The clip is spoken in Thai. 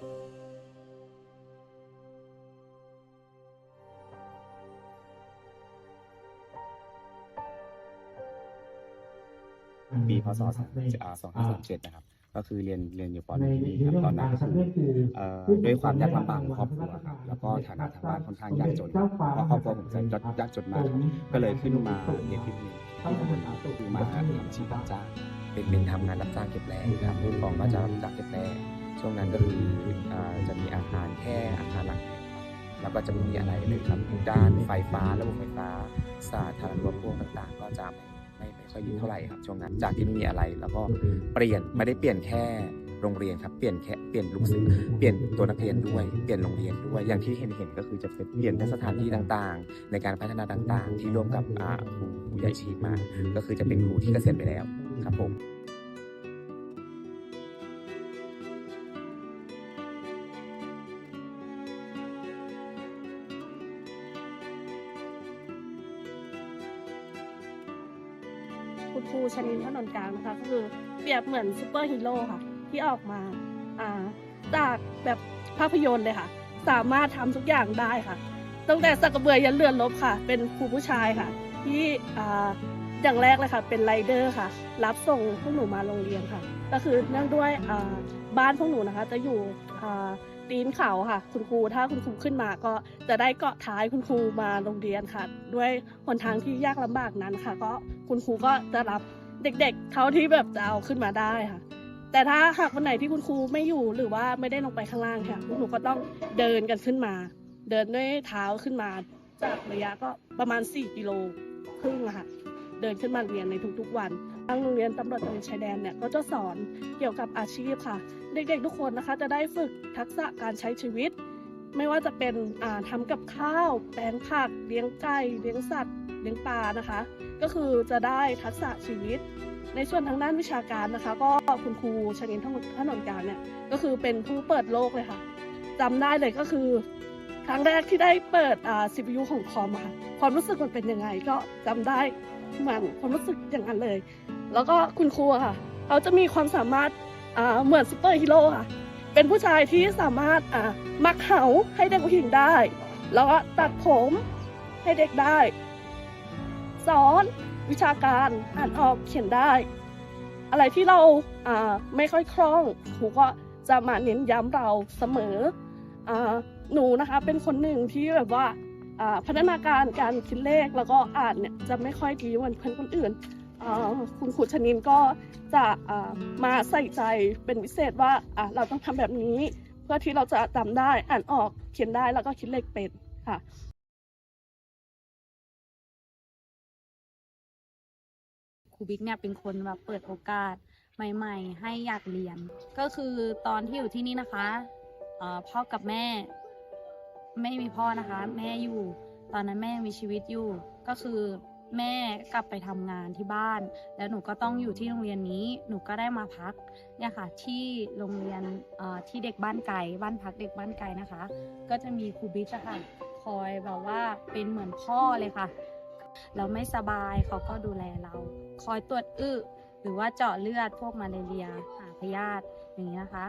ปีพศ2537นะครับ ก็คือเรียนเรียนอยู่ปอนี้ครับตอนนั้นด้วยความยากลำบากของครอบครัวครับแล้วก็ฐานะทางบ้านค่อนข้างยากจนเพราะครอบครัวผมจะยากจนมากก็เลยขึ้นมาเรียนที่นี่ที่ตำบลคือมาทำชีพรับจ้างเป็นเป็นทำงานรับจ้างเก็บแรงครับผู้กองก็จะรับจ้างเก็บแรง ช่วงนั้นก็คืออ่าจะมีอาคารแค่อาคารหลังเดียวครับแล้วก็จะไม่มีอะไรเลยครับด้านไฟฟ้าระบบไฟฟ้า สาธารณูปโภคต่างๆ ก็จะไม่ไม่ไม่ค่อยดีเท่าไหร่ครับช่วงนั้นจากที่ไม่มีอะไรแล้วก็เปลี่ยนไม่ได้เปลี่ยนแค่โรงเรียนครับเปลี่ยนแค่เปลี่ยนลูกศิษย์เปลี่ยนตัวนักเรียนด้วยเปลี่ยนโรงเรียนด้วยอย่างที่เห็นเห็นก็คือจะเป็นเปลี่ยนสถานที่ต่างๆ ในการพัฒนาต่างๆ ที่ร่วมกับอ่าครูผู้ใหญ่ชีพมาก็คือจะเป็นครูที่เกษียณไปแล้วครับผม คุณครูชนินถนนกลางนะคะก็คือเปรียบเหมือนซูเปอร์ฮีโร่ค่ะ ที่ออกมาอ่าจากแบบภาพยนตร์เลยค่ะ สามารถทำทุกอย่างได้ค่ะ ตั้งแต่สักกระเบือยันเรือนรบค่ะ เป็นครูผู้ชายค่ะ ที่อ่าอย่างแรกเลยค่ะ เป็นไรเดอร์ค่ะ รับส่งพวกหนูมาโรงเรียนค่ะ ก็คือเนื่องด้วยอ่าบ้านพวกหนูนะคะ จะอยู่ ตีนเขาค่ะ คุณครูถ้าคุณครูขึ้นมาก็จะได้เกาะท้ายคุณครูมาโรงเรียนค่ะ ด้วยหนทางที่ยากลำบากนั้นค่ะ ก็คุณครูก็จะรับเด็กๆเท่าที่แบบจะเอาขึ้นมาได้ค่ะ แต่ถ้าหากวันไหนที่คุณครูไม่อยู่หรือว่าไม่ได้ลงไปข้างล่างค่ะพวกหนูก็ต้องเดินกันขึ้นมา เดินด้วยเท้าขึ้นมา จากระยะก็ประมาณ 4 กิโลครึ่งค่ะ เดินขึ้นมาเรียนในทุกๆวัน ทางโรงเรียนตำรวจตระเวนชายแดนเนี่ยก็จะสอนเกี่ยวกับอาชีพค่ะ เด็กๆ ทุกคนนะคะจะได้ฝึกทักษะการใช้ชีวิต ไม่ว่าจะเป็นอ่าทำกับข้าว แปลงผัก เลี้ยงไก่เลี้ยงสัตว์ เลี้ยงปลานะคะ ก็คือจะได้ทักษะชีวิต ในส่วนทางด้านวิชาการนะคะ ก็คุณครูชนินทั้งถนนการเนี่ยก็คือเป็นผู้เปิดโลกเลยค่ะจำได้เลยก็คือ ครั้งแรกที่ได้เปิดอ่า CPU ของคอมค่ะความรู้สึกมันเป็นยังไงก็จำได้เหมือนความรู้สึกอย่างนั้นเลย แล้วก็คุณครูค่ะ เขาจะมีความสามารถเหมือนซูเปอร์ฮีโร่ค่ะ เป็นผู้ชายที่สามารถมักเหาให้เด็กผู้หญิงได้ แล้วก็ตัดผมให้เด็กได้ สอนวิชาการอ่านออกเขียนได้ อะไรที่เราไม่ค่อยคล่องครูก็จะมาเน้นย้ำเราเสมออหนูนะคะเป็นคนหนึ่งที่แบบว่าพัฒนาการการคิดเลขแล้วก็อ่านเนี่ยจะไม่ค่อยดีเหมือนเพื่อนคนอื่น คุณครูชนินก็จะมาใส่ใจเป็นพิเศษว่าเราต้องทำแบบนี้ เพื่อที่เราจะจำได้อ่านออกเขียนได้แล้วก็คิดเลขเป็นค่ะครูบิ๊กเนี่ยเป็นคนแบบเปิดโอกาสใหม่ๆ ให้อยากเรียน ก็คือตอนที่อยู่ที่นี่นะคะพ่อกับแม่ ไม่มีพ่อนะคะ แม่อยู่ ตอนนั้นแม่มีชีวิตอยู่ ก็คือ แม่กลับไปทำงานที่บ้าน แล้วหนูก็ต้องอยู่ที่โรงเรียนนี้ หนูก็ได้มาพักเนี่ยค่ะที่โรงเรียนที่เด็กบ้านไกลบ้านพักเด็กบ้านไกลนะคะ ก็จะมีครูบิ๊กค่ะคอยแบบว่าเป็นเหมือนพ่อเลยค่ะ เราไม่สบายเขาก็ดูแลเรา คอยตรวจอึหรือว่าเจาะเลือดพวกมาเรียหาพยาธิอย่างนี้นะคะ